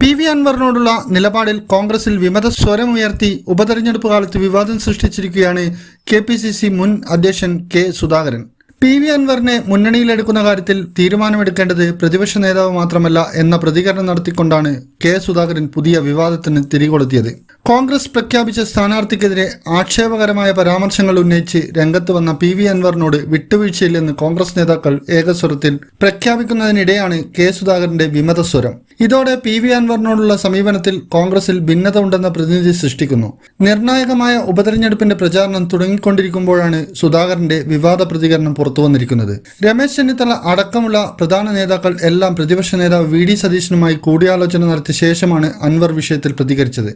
P V അൻവറിനോടുള്ള നിലപാടിൽ കോൺഗ്രസിൽ വിമത സ്വരമുയർത്തി ഉപതെരഞ്ഞെടുപ്പ് കാലത്ത് വിവാദം സൃഷ്ടിച്ചിരിക്കുകയാണ് കെ മുൻ അധ്യക്ഷൻ കെ സുധാകരൻ. പി വി അൻവറിനെ മുന്നണിയിലെടുക്കുന്ന കാര്യത്തിൽ തീരുമാനമെടുക്കേണ്ടത് പ്രതിപക്ഷ നേതാവ് മാത്രമല്ല എന്ന പ്രതികരണം നടത്തിക്കൊണ്ടാണ് കെ സുധാകരൻ പുതിയ വിവാദത്തിന് തിരികൊളുത്തിയത്. കോൺഗ്രസ് പ്രഖ്യാപിച്ച സ്ഥാനാർത്ഥിക്കെതിരെ ആക്ഷേപകരമായ പരാമർശങ്ങൾ ഉന്നയിച്ച് രംഗത്ത് വന്ന പി വി അൻവറിനോട് വിട്ടുവീഴ്ചയില്ലെന്ന് കോൺഗ്രസ് നേതാക്കൾ ഏകസ്വരത്തിൽ പ്രഖ്യാപിക്കുന്നതിനിടെയാണ് കെ സുധാകരന്റെ വിമത സ്വരം ഇതോടെ പി വി അൻവറിനോടുള്ള സമീപനത്തിൽ കോൺഗ്രസിൽ ഭിന്നത ഉണ്ടെന്ന പ്രതിനിധി സൃഷ്ടിക്കുന്നു. നിർണായകമായ ഉപതെരഞ്ഞെടുപ്പിന്റെ പ്രചാരണം തുടങ്ങിക്കൊണ്ടിരിക്കുമ്പോഴാണ് സുധാകരന്റെ വിവാദ പ്രതികരണം പുറത്തുവന്നിരിക്കുന്നത്. രമേശ് ചെന്നിത്തല അടക്കമുള്ള പ്രധാന നേതാക്കൾ എല്ലാം പ്രതിപക്ഷ നേതാവ് വി ഡി സതീശനുമായി കൂടിയാലോചന നടത്തിയ ശേഷമാണ് അൻവർ വിഷയത്തിൽ പ്രതികരിച്ചത്.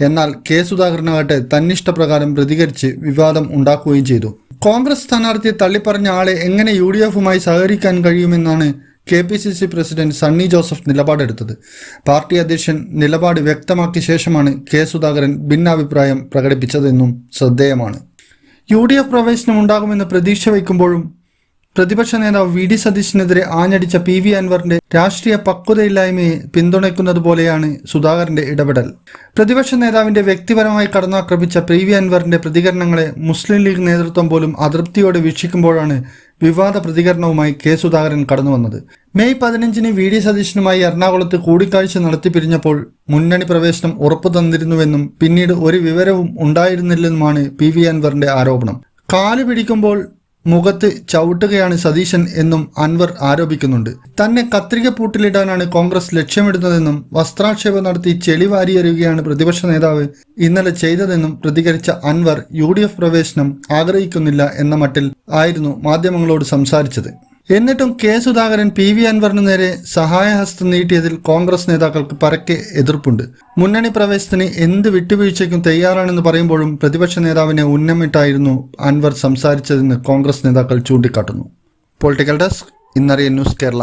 എന്നാൽ കെ സുധാകരനാകട്ടെ തന്നിഷ്ടപ്രകാരം പ്രതികരിച്ച് വിവാദം ഉണ്ടാക്കുകയും ചെയ്തു. കോൺഗ്രസ് സ്ഥാനാർത്ഥിയെ തള്ളിപ്പറഞ്ഞ ആളെ എങ്ങനെ യു ഡി എഫുമായി സഹകരിക്കാൻ കഴിയുമെന്നാണ് K P C C president Sunny Joseph നിലപാടെടുത്തത്. പാർട്ടി അധ്യക്ഷൻ നിലപാട് വ്യക്തമാക്കിയ ശേഷമാണ് കെ സുധാകരൻ ഭിന്നാഭിപ്രായം പ്രകടിപ്പിച്ചതെന്നും ശ്രദ്ധേയമാണ്. യു ഡി എഫ് പ്രവേശനം ഉണ്ടാകുമെന്ന് പ്രതീക്ഷ വയ്ക്കുമ്പോഴും പ്രതിപക്ഷ നേതാവ് വി ഡി സതീശിനെതിരെ ആഞ്ഞടിച്ച പി വി അൻവറിന്റെ രാഷ്ട്രീയ പക്വതയില്ലായ്മയെ പിന്തുണയ്ക്കുന്നത് പോലെയാണ് സുധാകരന്റെ ഇടപെടൽ. പ്രതിപക്ഷ നേതാവിന്റെ വ്യക്തിപരമായി കടന്നാക്രമിച്ച പി വി അൻവറിന്റെ പ്രതികരണങ്ങളെ മുസ്ലിം ലീഗ് നേതൃത്വം പോലും അതൃപ്തിയോടെ വീക്ഷിക്കുമ്പോഴാണ് വിവാദ പ്രതികരണവുമായി കെ സുധാകരൻ കടന്നു വന്നത് മെയ് പതിനഞ്ചിന് വി ഡി സതീശനുമായി എറണാകുളത്ത് കൂടിക്കാഴ്ച നടത്തി പിരിഞ്ഞപ്പോൾ മുന്നണി പ്രവേശനം ഉറപ്പു തന്നിരുന്നുവെന്നും പിന്നീട് ഒരു വിവരവും ഉണ്ടായിരുന്നില്ലെന്നുമാണ് പി വി അൻവറിന്റെ ആരോപണം. കാൽ പിടിക്കുമ്പോൾ മുഖത്ത് ചവിട്ടുകയാണ് സതീശൻ എന്നും അൻവർ ആരോപിക്കുന്നുണ്ട്. തന്നെ കത്രിക പൂട്ടിലിടാനാണ് കോൺഗ്രസ് ലക്ഷ്യമിടുന്നതെന്നും വസ്ത്രാക്ഷേപം നടത്തി ചെളി വാരിയെറിയുകയാണ് പ്രതിപക്ഷ നേതാവ് ഇന്നലെ ചെയ്തതെന്നും പ്രതികരിച്ച അൻവർ യു പ്രവേശനം ആഗ്രഹിക്കുന്നില്ല എന്ന മട്ടിൽ ആയിരുന്നു മാധ്യമങ്ങളോട് സംസാരിച്ചത്. എന്നിട്ടും കെ സുധാകരൻ പി വി അൻവറിന് നേരെ സഹായഹസ്തം നീട്ടിയതിൽ കോൺഗ്രസ് നേതാക്കൾക്ക് പരക്കെ എതിർപ്പുണ്ട്. മുന്നണി പ്രവേശത്തിന് എന്ത് വിട്ടുവീഴ്ചയ്ക്കും തയ്യാറാണെന്ന് പറയുമ്പോഴും പ്രതിപക്ഷ നേതാവിനെ ഉന്നമിട്ടായിരുന്നു അൻവർ സംസാരിച്ചതെന്ന് കോൺഗ്രസ് നേതാക്കൾ ചൂണ്ടിക്കാട്ടുന്നു. പൊളിറ്റിക്കൽ ഡെസ്ക് ഇന്നറിയ ന്യൂസ് കേരള.